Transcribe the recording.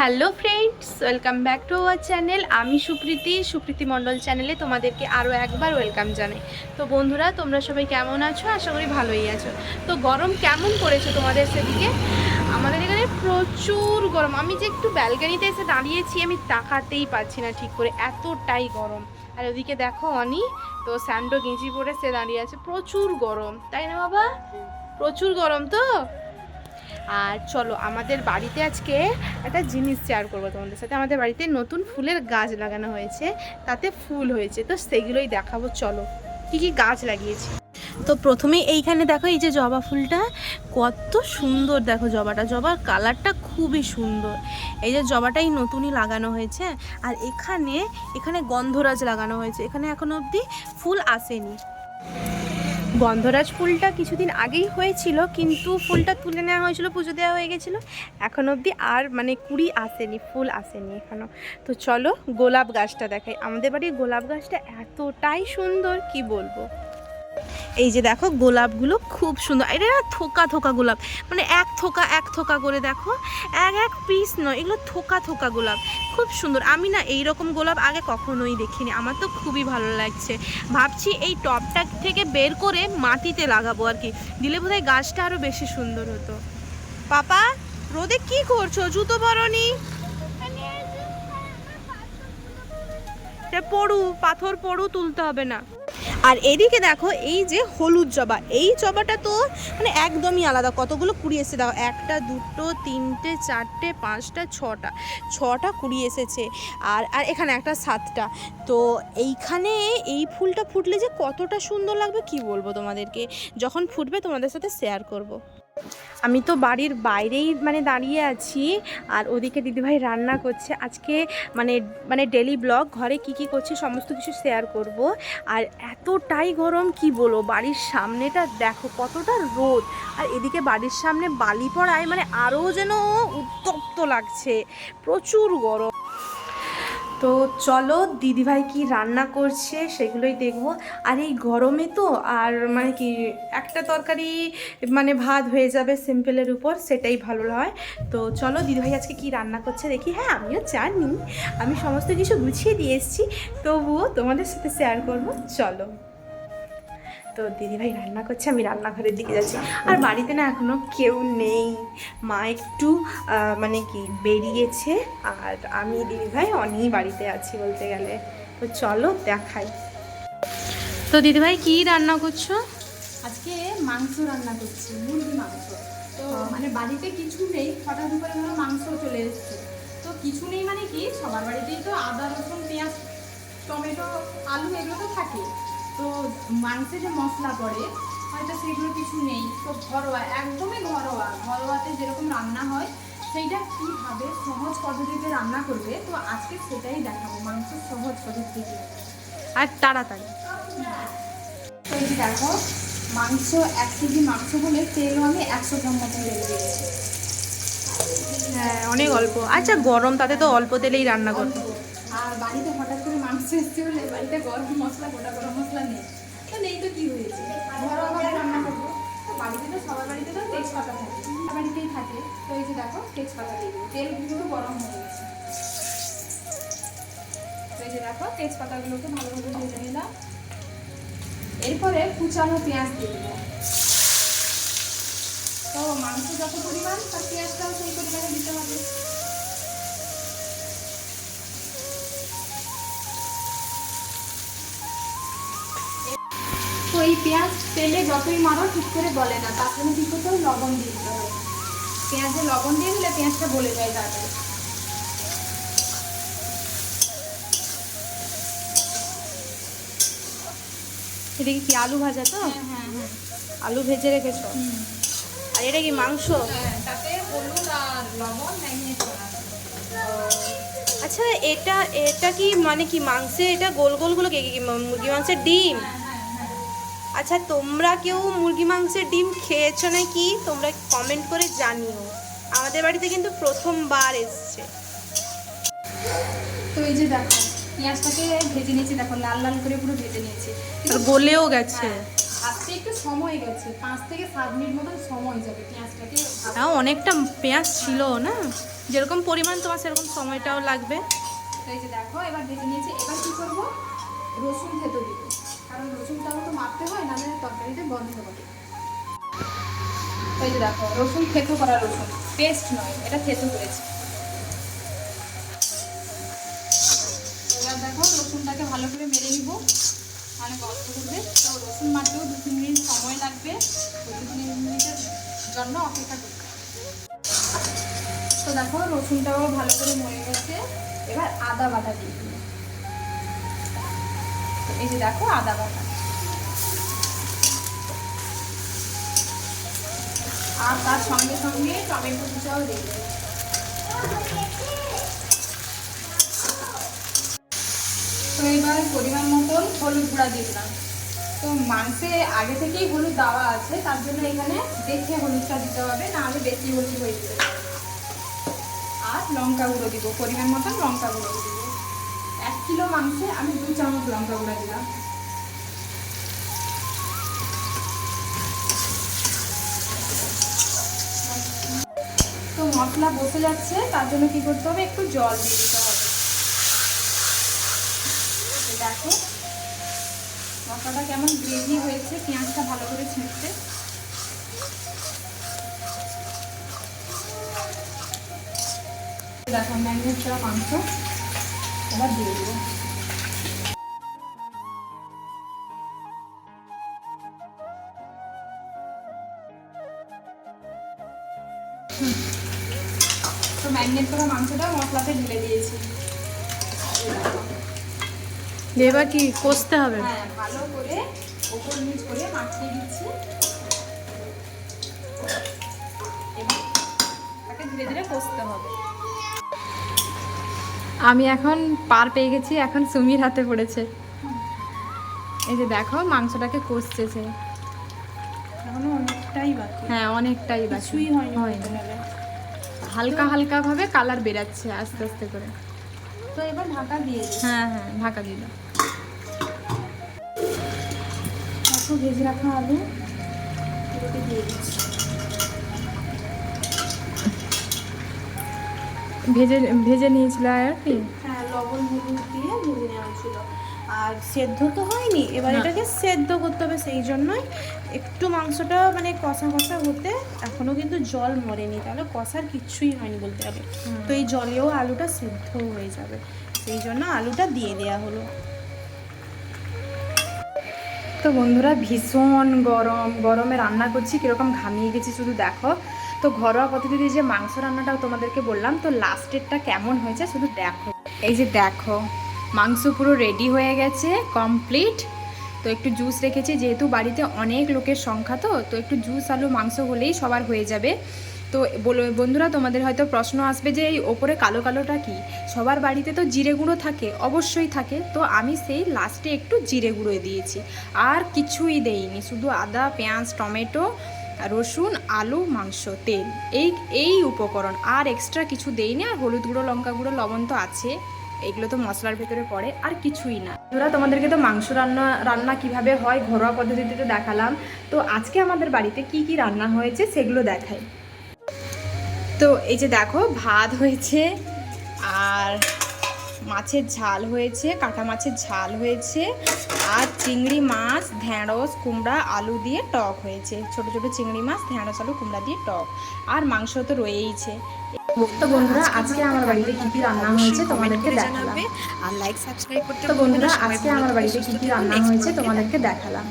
Hello friends welcome back to our channel আমি সুপ্রীতি সুপ্রীতি মণ্ডল চ্যানেলে তোমাদেরকে আরও একবার ওয়েলকাম জানাই। তো বন্ধুরা, তোমরা সবাই কেমন আছো? আশা করি ভালোই আছো। তো গরম কেমন পড়েছে তোমাদের সেদিকে? আমাদের এখানে প্রচুর গরম। আমি যে একটু ব্যালকানিতে এসে দাঁড়িয়েছি, আমি তাকাতেই পাচ্ছি না ঠিক করে। এতটাই গরম। আর ওদিকে দেখো অনি, তো স্যান্ডো গেঁজি পরে সে দাঁড়িয়ে আছে। প্রচুর গরম। তাই না বাবা? প্রচুর গরম তো? আর চলো, আমাদের বাড়িতে আজকে একটা জিনিস শেয়ার করব তোমাদের সাথে। আমাদের বাড়িতে নতুন ফুলের গাছ লাগানো হয়েছে, তাতে ফুল হয়েছে। তো সেগুলোই দেখাবো, চলো। কি কি গাছ লাগিয়েছি? তো প্রথমেই এইখানে দেখো, এই যে জবা ফুলটা, কত সুন্দর দেখো জবাটা। জবার কালারটা খুবই সুন্দর। এই যে জবাটাই নতুনই লাগানো হয়েছে, আর এখানে এখানে গন্ধরাজ লাগানো হয়েছে। এখানে এখনও অবধি ফুল আসেনি। গন্ধরাজ ফুলটা কিছুদিন আগেই হয়েছিল, কিন্তু ফুলটা তুলে নেওয়া হয়েছিল, পুজো দেওয়া হয়ে গেছিল। এখন অবধি আর মানে কুড়ি আসেনি, ফুল আসেনি এখনও তো চলো গোলাপ গাছটা দেখাই। আমাদের বাড়ির গোলাপ গাছটা এতটাই সুন্দর, কি বলব? এই যে দেখো, গোলাপগুলো খুব সুন্দর। এটা থোকা থোকা গোলাপ। মানে এক থোকা এক থোকা করে দেখো। এক এক পিস নয়, এগুলো থোকা থোকা গোলাপ। খুব সুন্দর। আমি না এই রকম গোলাপ আগে কখনোই দেখিনি। আমার তো খুবই ভালো লাগছে। ভাবছি এই টবটা থেকে বের করে মাটিতে লাগাবো আর কি। দিলে বোধহয় গাছটা আরও বেশি সুন্দর হতো। পাপা, রোদে কি করছ? জুতো পরনি? পড়ু পাথর পড়ু তুলতে হবে না। আর এদিকে দেখো, এই যে হলুদ জবা, এই জবাটা তো মানে একদমই আলাদা। কতগুলো কুড়ি এসেছে? দেখো, একটা, দুটো, তিনটে, চারটে, পাঁচটা, ছটা। ছটা কুড়ি এসেছে। আর আর এখানে একটা সাতটা। তো এইখানে এই ফুলটা ফুটলে যে কতটা সুন্দর লাগবে কি বলব তোমাদেরকে? যখন ফুটবে তোমাদের সাথে শেয়ার করব। আমি তো বাড়ির বাইরেই মানে দাঁড়িয়ে আছি, আর ওদিকে দিদিভাই রান্না করছে। আজকে মানে মানে ডেলি ব্লগ ঘরে কি কি করছে সমস্ত কিছু শেয়ার করব। আর এতটাই গরম, কি বলো বাড়ির সামনেটা দেখো, কতটা রোদ। আর এদিকে বাড়ির সামনে বালি পড়ায় মানে আরও যেন উত্তপ্ত লাগছে। প্রচুর গরম। তো চলো দিদিভাই কি রান্না করছে সেগুলোই দেখব। আর এই গরমে তো, আর মানে কি, একটা তরকারি মানে ভাত হয়ে যাবে সিম্পলের উপর, সেটাই ভালো হয়। তো চলো দিদিভাই আজকে কি রান্না করছে দেখি। হ্যাঁ আমিও জানি। আমি সমস্ত কিছু গুছিয়ে দিয়ে এসেছি, তবুও তোমাদের সাথে শেয়ার করব। চলো। তো দিদিভাই রান্না করছে আমি রান্নাঘরের দিকে যাচ্ছি। আর বাড়িতে না এখনও কেউ নেই। মা একটু মানে কি বেরিয়েছে। আর আমি দিদিভাই অনেক বাড়িতে আছি বলতে গেলে। তো চলো দেখাই। তো দিদিভাই কি রান্না করছ? আজকে মাংস রান্না করছি মুরগি মাংস। তো মানে বাড়িতে কিছু নেই হঠাৎ করে ধরো মাংস চলে এসছে। তো কিছু নেই মানে কি সবার বাড়িতেই তো আদা রসুন পেঁয়াজ টমেটো আলু এগুলো তো থাকে। তো মাংসে যে মশলা পড়ে হয়তো সেগুলো কিছু নেই। তো ঘরোয়া একদমই ঘরোয়া। ঘরোয়াতে যেরকম রান্না হয় সেইটা কীভাবে সহজ পদ্ধতিতে রান্না করবে তো আজকে সেটাই দেখাবো মাংস সহজ পদ্ধতিতে আর তাড়াতাড়ি। তো দেখো মাংস এক কেজি মাংস বলে তেলও আমি একশো গ্রাম ঢেলে দিয়েছি। হ্যাঁ অনেক অল্প। আচ্ছা গরম তাতে তো অল্প তেলেই রান্না করব আর বাড়িতে হঠাৎ করে মাংস এসছে বলে বাড়িতে গরম মশলা, গোটা গরম মশলা নেই। তো নেই তো কি হয়েছে? ঘরোয়াভাবে রান্না করব। তো বাড়িতে তো, সবার বাড়িতে তো তেজপাতা থাকে। বাড়িতেই থাকে। তো এই যে দেখো তেজপাতা দিয়ে তেল কিন্তু গরম হয়ে গেছে। এই যে দেখো তেজপাতাগুলোকে ভালোভাবে ভেজে নিলাম। এরপরে কুচানো পেঁয়াজ দিয়ে দেবো তো মাংস যত পরিমাণ, তার পেঁয়াজটাও সেই পরিমাণে দিতে হবে। পেঁয়াজ তেলে যতই মারো ঠিক করে বলে না। তার জন্য কি করতে লবণ দিয়ে দিতে হবে। পেঁয়াজে লবণ দিয়ে দিলে পেঁয়াজটা গলে যায় তাড়াতাড়ি। এদিকে কি আলু ভাজা তো? হ্যাঁ হ্যাঁ হ্যাঁ। আলু ভেজে রেখেছো? আর এটা কি মাংস। আচ্ছা এটা এটা কি মানে কি মাংসে এটা গোল গোলগুলো কি কি মুরগি মাংসের ডিম? আচ্ছা তোমরা কেউ মুরগি মাংসের ডিম খেয়েছো নাকি? তোমরা কমেন্ট করে জানিও। আমাদের বাড়িতে কিন্তু প্রথমবার এসছে। তো এই যে দেখো পেঁয়াজটাকে ভেজে নিয়েছি দেখো লাল লাল করে পুরো ভেজে নিয়েছি। আর গলেও গেছে। ভাজতে একটু সময় গেছে পাঁচ থেকে সাত মিনিট মতন সময় যাবে পেঁয়াজটাকে হ্যাঁ অনেকটা পেঁয়াজ ছিল না? যেরকম পরিমাণ তোমার সেরকম সময়টাও লাগবে। তো এই যে দেখো এবার ভেজে নিয়েছি এবার কি করব? রসুন থেতো দিব। কারণ রসুনটাও তো মারতে হয় নাহলে তরকারিতে বন্ধ হবে এই যে দেখো, রসুন থেতো করা রসুন। পেস্ট নয়, এটা থেতো করেছি। এবার দেখো, রসুনটাকে ভালো করে মেরে নিব। মানে গল্প করবে তো রসুন মারতেও দু তিন মিনিট সময় লাগবে। দু তিন মিনিটের জন্য অপেক্ষা করতে। তো দেখো, রসুনটাও ভালো করে মরে গেছে। এবার আদা বাটা দিয়ে এই যে দেখো আদা বাটা। আর তার সঙ্গে সঙ্গে টমেটো কুচাও দেবো। তো এবার পরিমাণ মতন হলুদ গুঁড়া দিলাম। তো মাংসে আগে থেকেই হলুদ দেওয়া আছে, তার জন্য এখানে দেখে হলুদটা দিতে হবে না হলে বেশি হলুদ হয়ে যেতে আর লঙ্কা গুঁড়ো দিব, পরিমাণ মতন লঙ্কা গুঁড়ো দিব। কিলো মাংসে, আমি দু চামচ লঙ্কা গুঁড়ো দিলাম। তো মশলা বসে যাচ্ছে, তার জন্য কি করতে হবে? একটু জল দিয়ে দিতে হবে। দেখো, মশলাটা কেমন গ্রেভি হয়েছে, পেঁয়াজটা ভালো করে ছেঁচতে দেখো ম্যারিনেট করা মাংস। এবার দিয়ে দেবো। তো ম্যারিনেট করা মাংসটা মশলাতে ঢেলে দিয়েছি। এবার কি কষতে হবে? হ্যাঁ ভালো করে ওপর নিচ করে মাখিয়ে দিচ্ছি। এবার তাকে ধীরে ধীরে কষতে হবে। আমি এখন পার পেয়ে গেছি এখন সুমির হাতে পড়েছে। এই যে দেখো মাংসটাকে কষতেছে। অনেকটাই বাকি। হ্যাঁ অনেকটাই বাকি। হালকা হালকা ভাবে কালার বেরাচ্ছে আস্তে আস্তে করে। তো এবার ঢাকা দিয়ে হ্যাঁ হ্যাঁ ঢাকা দিয়ে দাও। ভেজে রাখা আলু। দিয়ে দিচ্ছি। ভেজে ভেজে নিয়েছিল আর কি? হ্যাঁ লবণ হলুদ দিয়ে ভেজে নেওয়া ছিল। আর সেদ্ধ তো হয়নি এবার এটাকে সেদ্ধ করতে হবে সেই জন্যই। একটু মাংসটা মানে কষা কষা হতে এখনও কিন্তু জল মরেনি তাহলে কষার কিচ্ছুই হয়নি বলতে হবে। তো এই জলেও আলুটা সেদ্ধ হয়ে যাবে সেই জন্য আলুটা দিয়ে দেওয়া হলো। তো বন্ধুরা ভীষণ গরম গরমে রান্না করছি কীরকম ঘামিয়ে গেছি শুধু দেখো। তো ঘরোয়া পদ্ধতিতে যে মাংস রান্নাটাও তোমাদেরকে বললাম, তো লাস্টেরটা কেমন হয়েছে শুধু দেখো। এই যে দেখো, মাংস পুরো রেডি হয়ে গেছে কমপ্লিট তো একটু জুস রেখেছি, যেহেতু বাড়িতে অনেক লোকের সংখ্যা তো তো একটু জুস আলু, মাংস হলেই সবার হয়ে যাবে। তো বন্ধুরা, তোমাদের হয়তো প্রশ্ন আসবে যে এই ওপরে কালো কালোটা কি? সবার বাড়িতে তো জিরে গুঁড়ো থাকে, অবশ্যই থাকে। তো আমি সেই লাস্টে একটু জিরে গুঁড়ো দিয়েছি। আর কিছুই দেইনি, শুধু আদা, পেঁয়াজ, টমেটো রসুন, আলু, মাংস, তেল। এই এই উপকরণ। আর এক্সট্রা কিছু দেইনি, আর হলুদ গুঁড়ো, লঙ্কা গুঁড়ো, লবণ তো আছে। এগুলো তো মশলার ভেতরে পড়ে, আর কিছুই না। বন্ধুরা, তোমাদেরকে তো মাংস রান্না রান্না কীভাবে হয় ঘরোয়া পদ্ধতিতে তো দেখালাম। তো আজকে আমাদের বাড়িতে কি কি রান্না হয়েছে সেগুলো দেখাই। তো এই যে দেখো, ভাত হয়েছে, আর মাছের ঝাল হয়েছে কাটা মাছের ঝাল হয়েছে আর চিংড়ি মাছ ঢ্যাঁড়স কুমড়া আলু দিয়ে টক হয়েছে। ছোট ছোট চিংড়ি মাছ ঢ্যাঁড়স আলু কুমড়া দিয়ে টক। আর মাংস তো রয়েইছে। তো বন্ধুরা আজকে আমার বাড়িতে কি কি রান্না হয়েছে তোমাদেরকে দেখালাম। আর লাইক সাবস্ক্রাইব করতে তো বন্ধুরা আজকে আমার বাড়িতে সুস্থ কি কি রান্না হয়েছে তোমাদেরকে দেখালাম।